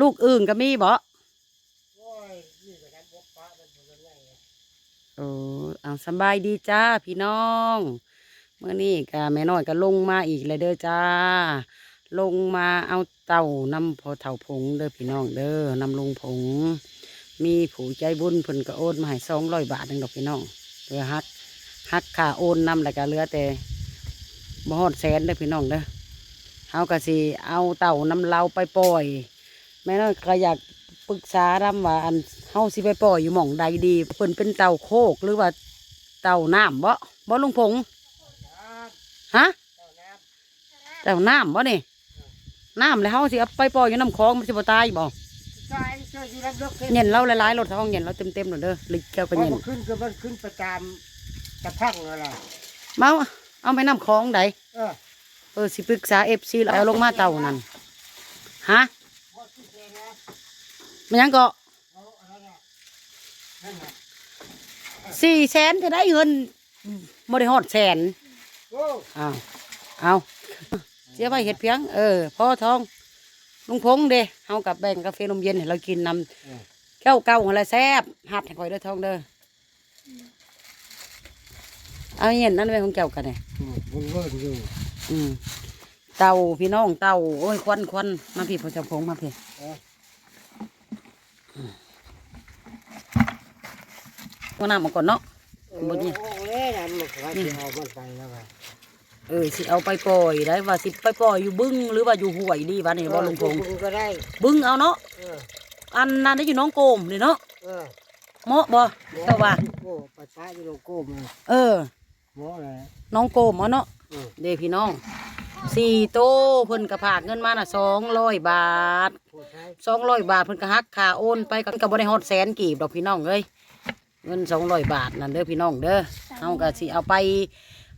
ลูกอื่นก็มีบ่โอ้ยนี่ก็กันบกปะมันบ่ได้ไงโอ้เอาสำบายดีจ้าพี่น้องเมื่อนี้ก็แม่น้อยก็ลงมาอีกเลยเด้อจ้า ลงมาเอาเต่านำพอเถ่าผงเด้อพี่น้องเด้อนำลงผง มีผู้ใจบุญเพิ่นก็โอนมาให้สองร้อยบาทนึงดอกพี่น้องเหลือฮักฮักค่าโอนนำแล้วก็เหลือแต่บ่ฮอดแสนเด้อพี่น้องเด้อเฮาก็สิเอาเต่านำเราไปปล่อย แม่น้อยก็อยากปรึกษานำว่าอันเฮาสิไปปล่อยอยู่หม่องใดดีเพิ่นเป็นเต่าโคกหรือว่าเต่าน้ำบ่บ่ลุงพงษ์ฮะเจ้าน้เต่าน้ำบ่นี่น้ำแล้วเฮาสิเอาไปปล่อยอยู่น้ำคลองมันสิบ่ตายบ่ำตายเจ้าอยู่รับเลิกขึ้นเย็นเราหลายๆรถท้องเย็นเราเต็มๆหมดเด้อลิกแก้วพก็อเย็นมันขึ้นก็มันขึ้นประจามกระทั่งอะไรมาเอาไปน้ำคลองใดเออเออสิปรึกษา FC แล้วเอาลงมาเต่านั่นฮะ พอขึ้นเองนะ มันยังก็เอาอะไรน่ะนั่นน่ะสี่แสนจะได้เงินบ่ได้ฮอดแสนโอ้อ้าวเอาเสียไปเห็ดเพียงเออพ่อทองลุงพงษ์เด้เฮากับแบ่งกาแฟนมเย็นให้เรากินนำแก้วเก่าอะไรแซ่บหัดให้ข่อยเด้อทองเด้อเอาเย็นนั่นเป็นของเจ้ากันเนี่ยมันเวิร์นอยู่อืมเต่าพี่น้องเต่าโอ้ยควันควันมาพี่พ่อเจ้าพงษ์มาพี่ ว่าน้ำมาก่อนเนาะโอ้โหเลยนะมันขอที่เอามันไปแล้วไงเออสิเอาไปปล่อยได้ว่าสิไปปล่อยอยู่บึ้งหรือว่าอยู่ห้วยดีวะนี่บ่ลุงพงษ์ก็ได้บึ้งเอาเนาะเอออันนั้นได้อยู่น้องโกมนี่เนาะเออเหมาะบ่เจ้าว่าโอ้ปะช้าอยู่โลโก้มาเออหมอเลยน้องโกมเอาเนาะเออเด้พี่น้องสี่โตเพิ่นกระผากเงินมาน่ะสองร้อยบาทผู้ใช้สองร้อยบาทเพิ่นก็หักค่าโอนไปก็ก็บ่ได้ฮอดแสนกีบดอกพี่น้องเอ้ย เงินสองร้อยบาทนั่นเด้อพี่น้องเด้อเฮาก็สิเอาไป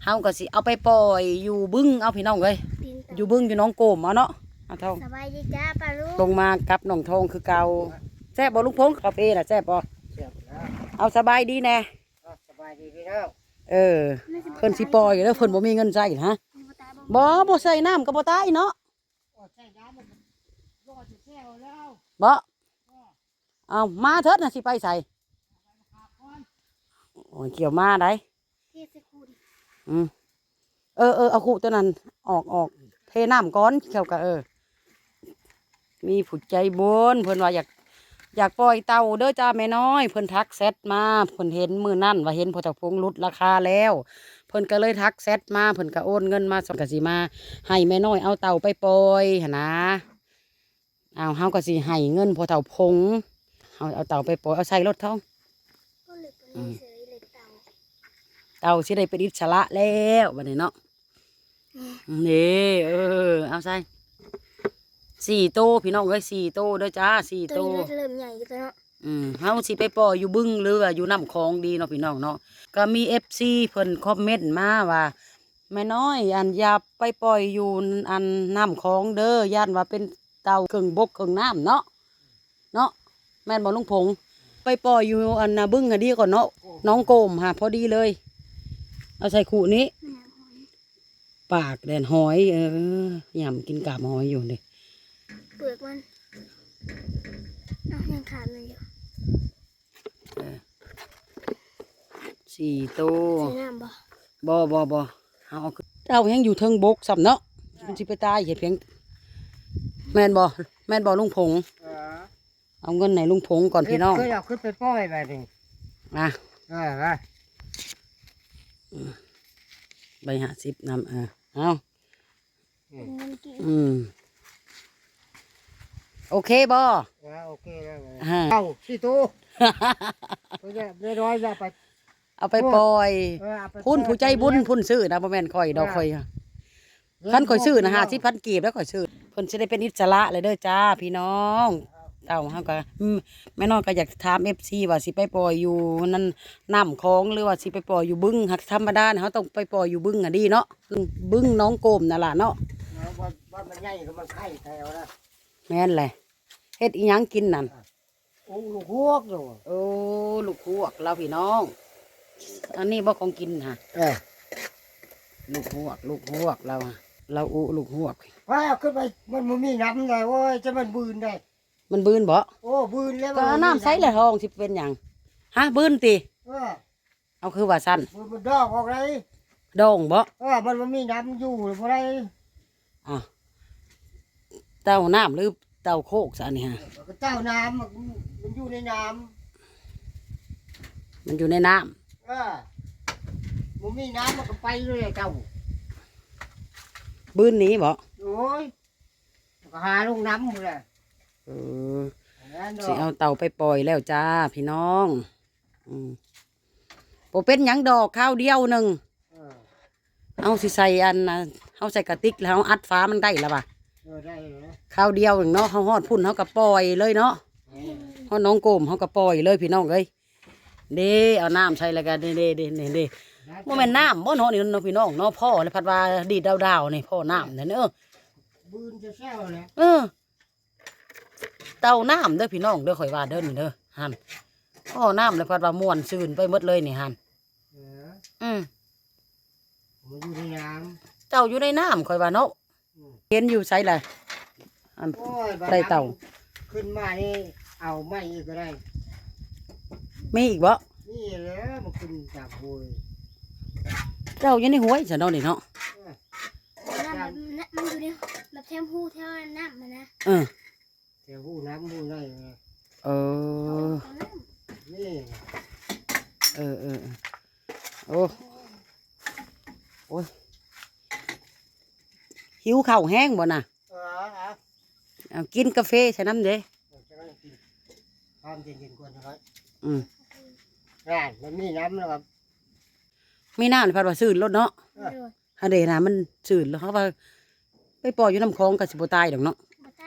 เฮาก็สิเอาไปปล่อยอยู่บึ้งเอาพี่น้องเอ้ยปีนอยู่บึ้งอยู่น้องโกมเอาเนาะเอาทองสบายดีจ้าปลาลูกลงมากับน้องทองคือเก่าแซ่บบ่ลุงพงษ์กาแฟน่ะแซ่บบ่เสียบแล้วเอาสบายดีแน่อะสบายดีพี่น้องเออเพิ่นสิปล่อยเด้อเพิ่นบ่มีเงินใช้ฮะบ่บ่ใส่น้ำก็บ่ตายเนาะโอ้ใช่น้ำมันรอดจะแก้วแล้วบ่เอามาเถิดน่ะสิไปใส่โอ้ ยเกี่ยวมาได้เทศคุณอืมเออเออเอาขู่ตัวนั้นออกออกเทน้ำก้อนเกี่ยวกับเออ มีผู้ใจบุญเพิ่นว่าอยากอยากปล่อยเต่าเด้อจ้าแม่น้อย เพิ่นทักแซดมาเพิ่นเห็นมือนั่นว่าเห็นพอจากพงลดราคาแล้ว เพิ่นก็เลยทักแซดมาเพิ่นก็โอนเงินมาสองกสิมา ให้แม่น้อยเอาเต่าไปปล่อยหนนะเอาเฮาก็สิให้เงินพอเต่าพงเอาเอาเต่าไปปล่อยเอาใส่รถท้องก็เหล็กตัวนี้เสยเหล็กเต่า เต่าสิได้เป็นอิสระแล้วบัดนี้เนาะนี่เออเอาใส่สี่โตวพี่น้องเอ้ยสี่โตวเด้อจ้าสี่ตัโตววนี้เริ่มใหญ่กันแล้วอืมเฮาสิไปปล่อยอยู่บึ้งหรือว่าอยู่น้ำคลองดีเนาะพี่น้องเนาะก็มีเอฟซีเพิ่นคอมเมนต์มาว่าแม่น้อยอันอย่าไปปล่อยอยู่อันน้ำคลองเด้อย่านว่าเป็นเต่าเครื่องบกเครื่องน้ำเนาะเนาะแม่นบ่ลุงพงษ์ไปปล่อยอยู่อันน่ะบึ้งอะดีก่อนเนาะน้องโกมฮะพอดีเลย เอาใส่ขู่นี้แม่หอยปากแดนหอย เออยำกินกาบหอยอยู่นี่เปลือกมันเอายังขาดมันอยู่สี่โตวใส่น้ำบ่บ่บ่บ่เอาเอาขึ้นเรายังอยู่เทิงบกสำเนาะมันสิไปตายเห็ดเพียง แม่นบ่แม่นบ่ลุงพงษ์เออเอาเงินไหนลุงพงษ์ก่อนพี่น้องเคยเอาขึ้นไปปล่อยไปนี่อะเออไป ใบหาสิบนำอะเอาเป็นเงินกินอืม โอเคบ่เออโอเคแล้วไงฮะเอาสี่ตัวเพื่อได้ร้อยจะไป เอาไปปล่อยเออเอาไปพุ่นผู้ใจบุญพุ่นซื้อนะบ่แม่นข่อยดอกข่อยคันข่อยซื้อนะหาสิพันกีบแล้วข่อยซื้อเพิ่นสิได้เป็นอิสระเลยเด้อจ้าพี่น้อง เต่าเฮาก็อืมแม่น้องก็อยากถาม FC ว่าสิไปปล่อยอยู่นั่นน้ำคลองหรือว่าสิไปปล่อยอยู่บึ้งหักธรรมดาน่ะเฮาต้องไปปล่อยอยู่บึ้งอะดีเนาะบึ้งบึ้งน้องโกมนั่นล่ะเนาะเอาบ้านบ้านมันใหญ่ก็มันไข่แถวนะแม่นแหละเฮ็ดอีหยังกินนั่นโอ้ลูกฮวกอยู่โอ้ลูกหวกเราพี่น้อง อันนี้บ่ของกินฮะเออลูกหวก ลูกหวกเราอะเราอุลูกหวกว่าเอาขึ้นไปมันมันมีน้ำไงโอ้ยจะมันบืนได้ มันบืนบ่โอ้บืนแล้วก็เอาน้ำใส่ละทองสิเป็นหยังฮะบืนติเออเอาคือว่าสั้นบืนมันดอกออกเลยโดองบ่เออมันมันมีน้ำอยู่หรือบ่ได้อะเต้าน้ำหรือเต้าโคกซะนี่ฮะก็เจ้าน้ำมันมันอยู่ในน้มันอยู่ในน้ำำเออมันมีน้ำมันก็ไปเลยเจ้าบืนหนี้บ่โอ้ยมันก็หาลงน้ำหมดเลย เออนั่นดสิอกเอาเต่าไปปล่อยแล้วจ้าพี่น้องอืมบ่เป็นหยังดอกข้าวเดียวหนึ่งเออเอาสิใส่อันน่ะเอาใส่กระติกแล้วเอาอัดฟ้ามันได้แล้วป่ะเออได้เลยนะข้าวเดียวหนึ่งเนาะเขาฮอดพุ่นเขาก็ปล่อยเลยเนาะเออฮอดน้องโกมเขาก็ปล่อยเลยพี่น้องเอ้ยเด้เอาน้ำใส่แล้วกันเด้เด้เด้เด้เด้บ่แม่นน้ำบ่เนาะนี่เนาะพี่น้องเนาะพ่อเลยพัดว่าดีดดาวๆนี่พ่อน้ำนั่นเออบืนจะแซ่วเลยเออ เต่าน้ำเด้อพี่น้องเด้อข่อยว่าเด้อนี่เด้อหันพ่อน้ำเลยพัดว่าม่วนซื่นไปหมดเลยนี่หันเอออืมมันอยู่ในน้เต่าอยู่ในน้ำข่อยว่าเนาะำอืมเห็นอยู่ไสล่ะอันโอ้ยบดได้เต่า ขึ้นมานี่เอาไม่อีกก็ได้มีอีกบ่นี่แหละมันขึ้นจากโวยเจ้าอยู่ในห้วยซะเนาะนี่เนาะน้ำแบบนั้นมันอยู่ในแบบแทมพูแถวน้ำมันนะเออ แต่หูน้ำหูได้ไงเออเอาน้ำนี่เออเออเออโอ้โอ้ยหิวข้าวแห้งบ่น่ะเออเอาเอากินกาแฟใส่น้ำเด้เอาจะได้กินความเย็นๆก่อนนะครับอืมงานมันมีน้ำแล้วครับมีน้ำนี่พัดว่าซื่นรถเนาะเออโดยฮะเดนะมันซื่นแล้วเขาว่าไปปล่อยอยู่น้ำคลองก็สิบ่ตายดอกเนาะ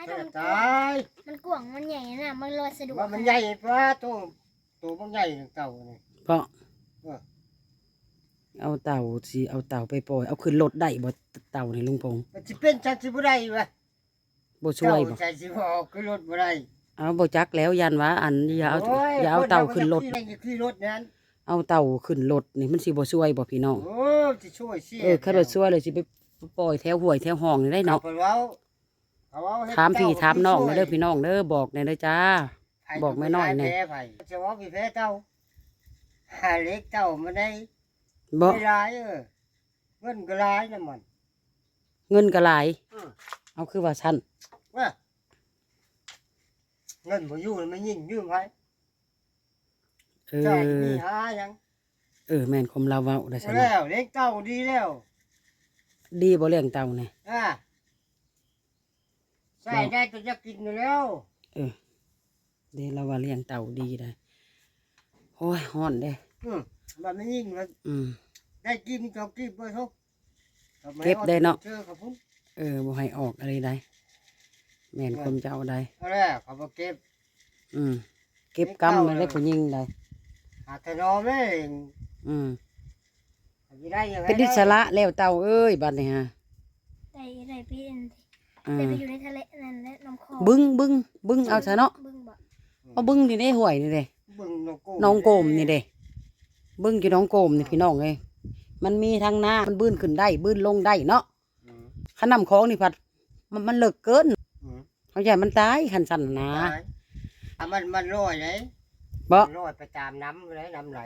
บ่ใต้แต่มันกตว้างายมันกว้างมันใหญ่นะมันลอยสะดวกว่ามันใหญ่ปลาตัวตัวมันใหญ่เต่านี่ เพราะเออ เอาเต่าสิเอาเต่าไปปล่อย เอาขึ้นรถได้บ่เต่านี่ลุงพงษ์มันจะเป็นชันสิบ่ได้วะบ่ช่วยบ่เจ้าใจสิบ่ออกคือรถบ่ได้เอาบ่จักแล้วยันว่า อันอย่าเอาโยอย่าเอาเต่าขึ้นรถคเามัจะขี่รถนั้นเอาเต่าขึ้นรถนี่มันสิบ่ช่วยบ่พี่น้องโอ้จะช่วยเสียเออคันว่าช่วยเลยสิไปปล่อยแถวห้วยแถวห้องนี่ได้เนาะอพิ่ว้เอเว้เฮ็ด ถามพี่เจ้ถามน้องช่วยเด้อพี่น้องเด้อบอกแหน่เด้อจ้าไผบอกแม่น้อยหน่อยแพ้ไผจะว่าพี่แพ้เจ้าหาเล็กเจ้ามันได้บ่ไม่ร้ายเออเงินก็ร้ายนะมันเงินก็หลายอืมเอาคือว่าซั่นว่าเงินบ่อยู่มันยิ่งยืมไผเอเจ้าอมีหาหยังเออแม่นคมเราเว้าได้ซั่นแล้วเล็กเจ้าดีแล้ว ดีบ่เลี้ยงเต่านี่อ่าใส่ได้ก็จะกินอยู่แล้ว เออ เด้เราว่าเลี้ยงเต่าดีได้โอ้ยฮ้อนเด้อืมมันไม่ยิ่งมันอืมได้กินก็กินไปทุกเก็บได้เนาะเจอกับผมเออบ่ให้ออกอะไรได้แม่นคมเจ้าได้เอาแล้วเขามาเก็บ อืมเก็บกำมาได้ผู้หญิงได้หาแต่นอไม่เองอืมจะได้ยังไงเป็นดิสระแล้วเต่าเอ้ยบัดนี้ฮะได้ได้ไปอัน อ่าได้ไปอยู่ในทะเลนั่นและน้ำคลองบึ้งบึ้งบึ้งเอาซะเนาะบึ้งบ่เอาบึ้งนี่ได้ห่วยนี่เด้บึงน้องโกน้องโกมนี่เด้บึ้งอยู่น้องโกมนี่พี่น้องเอ้ยมันมีทางหน้ามันบื้นขึ้นได้ บื้นลงได้เนาะอืมขนำของนี่พัด มันมันเลิกเกินอืมเขาใหญ่มันตายขันสันนะได้อะมันมันลอยเลยบ่มันลอยไปตามน้ำเลยน้ำไหล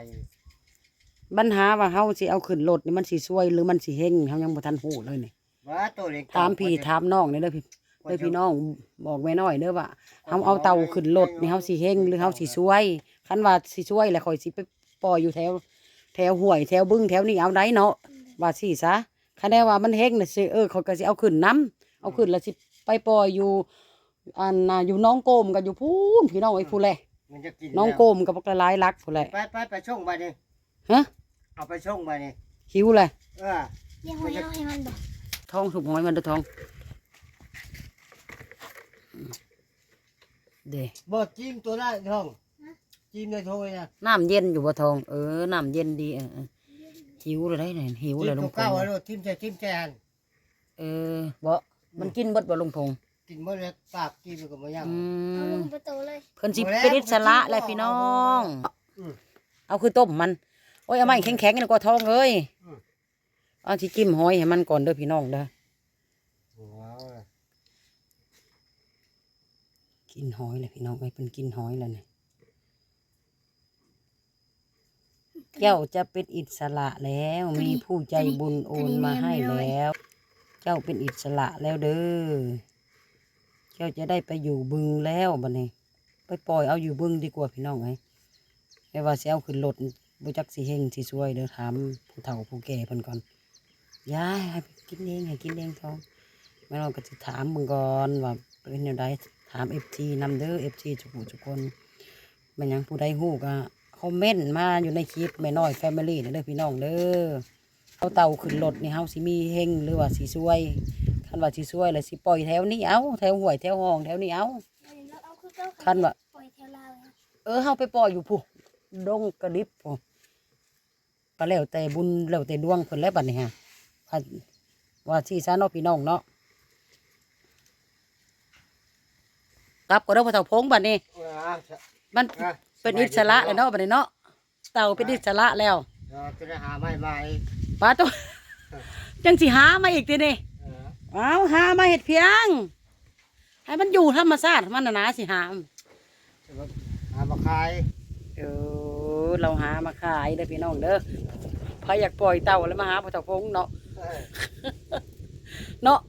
ปัญหาว่าเฮาสิเอาขึ้นรถนี่มันสิช่วยหรือมันสิเฮงเฮายังบ่ทันฮู้เลยนี่ ว่าตัวเล็กถามพี่ถามน้องนี่เด้อพี่เด้อพี่น้องบอกแม่น้อยเด้อว่าเฮาเอาเต่าขึ้นรถนี่เฮาสิเฮงหรือเฮาสิช่วยคันว่าสิช่วยแล้วค่อยสิไปปล่อยอยู่แถว แถวห้วยแถวบึ้งแถวนี้เอาได้เนาะว่าสิซะคันได้ว่ามันเฮงน่ะสิเออเขาก็สิเอาขึ้นน้เอาขึ้นแล้วสิไปปล่อยอยู่อันน่ะอยู่น้องโกมกับอยู่พูนพี่น้องไอ้ผู้แลมันจะกินน้องแล้วโกมกับกระลายรักผู้แลไปไปไปช่องไปนี่ฮะเอาไปช่องไปนี่หิวเลยเออเลี้ยงหอยเอาให้มันบ่ ท้องถูกหอยมันเด้อท้องเด้บ่จิ้มตัวได้ท้องจิ้มในถ้วยนะน้ำเย็นอยู่บ่ทอง เออน้ำเย็นดีเออเออหิวเลยได้เนี่ยหิวจิ้เลมยลุตัวงพเก้างไว้โลดจิ้มใจจิ้มใจอันเออบ่มันกินเบิดบ่ลุงพงษ์กินเมื่อไรปากกินมันก็มาย่างอืเอาลม งประตูเลย เพิ่นสิบ่แล้วเป็นอิสระบ่แหละกินพี่น้อง อืมเอาคือต้มมัน โอ้ยเอาไม้แข็งๆนี่ก็ทองเอ้ยอืม เอาที่จิ้มหอยให้มันก่อนเด้อพี่น้องเด้อว้าวกินหอยเลยพี่น้องไอ้ยเป็นกินหอยแล้วเนี่ยแก้วจะเป็นอิสระแล้ว มีผู้ใจบุญโอนมาให้แล้ว เจ้าเป็นอิสระแล้วเด้อเจ้าจะได้ไปอยู่บึงแล้วบัดนี้ ไปปล่อยเอาอยู่บึงดีกว่าพี่น้องไอ้ยไม่ว่าสิเอาขึ้นรถบุจักสิเฮงสิช่วยเด้อถามผู้เฒ่าผู้แก่เพิ่นก่อน ยายให้กินเองให้กินเองท้องแม่น้องก็สิถามมึงก่อนว่าเป็นแนวใดถามเอฟทีนำเด้อเอฟทีทุกผู้ทุกคนแมันยังผู้ใดฮู้ก็คอมเมนต์มาอยู่ในคลิปแม่น้อยแฟมิลี่เด้อพี่น้องเด้อเอาเต่าขึ้นรถนี่เฮาสิมีเฮงหรือว่าสิช่วยคันว่าสิช่วยแล้วสิปล่อยแถวนี้เอาแถวห้วยแถวห้องแถวนี้เอาแล้วเอาคือเก้าคันว่าเทวลาวนะเออเฮาไปปล่อยอยู่ผู้ดงกระดิบผู้ก็แล้วแต่บุญแล้วแต่ดวงเพิ่นแล้วบัดนี้ฮะ ว่าว่าที่ซะเนาะพี่น้องเนาะกลับก็เด้อพ่อเฒ่าพงบัดนี้เอออะมันอะเป็นอิสระแล้วเนาะบัดนี้เนาะเต่าเป็นอิสระแล้วเดี๋ยวจะได้หาไม้ไม้ป้าตัวจังสิหามาอีกทีนี่เออเอาหามาเห็ดเพียง ให้มันอยู่ธรรมชาติมันน่ะนะสิหามหามาขายเออเราหามาขายเด้อพี่น้องเด้อใครอยากปล่อยเต่าแล้วมาหาพ่อเฒ่าพงเนาะ เออเนาะ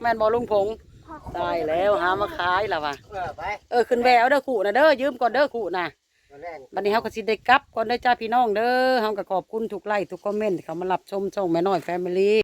แม่นบ่ลุงพงพ่อโคตายแล้วหามาขายแล้วว่ะเออไปเออขึ้นแววเด้อขู่นะเด้อยืมก่อนเด้อขู่นะมาแรงบัดนี้เฮาก็สิได้กลับก่อนเด้อจ้าพี่น้องเด้อเฮาก็ขอบคุณทุกไลค์ทุกคอมเมนต์ที่เขามารับชมช่องแม่น้อยแฟมิลี่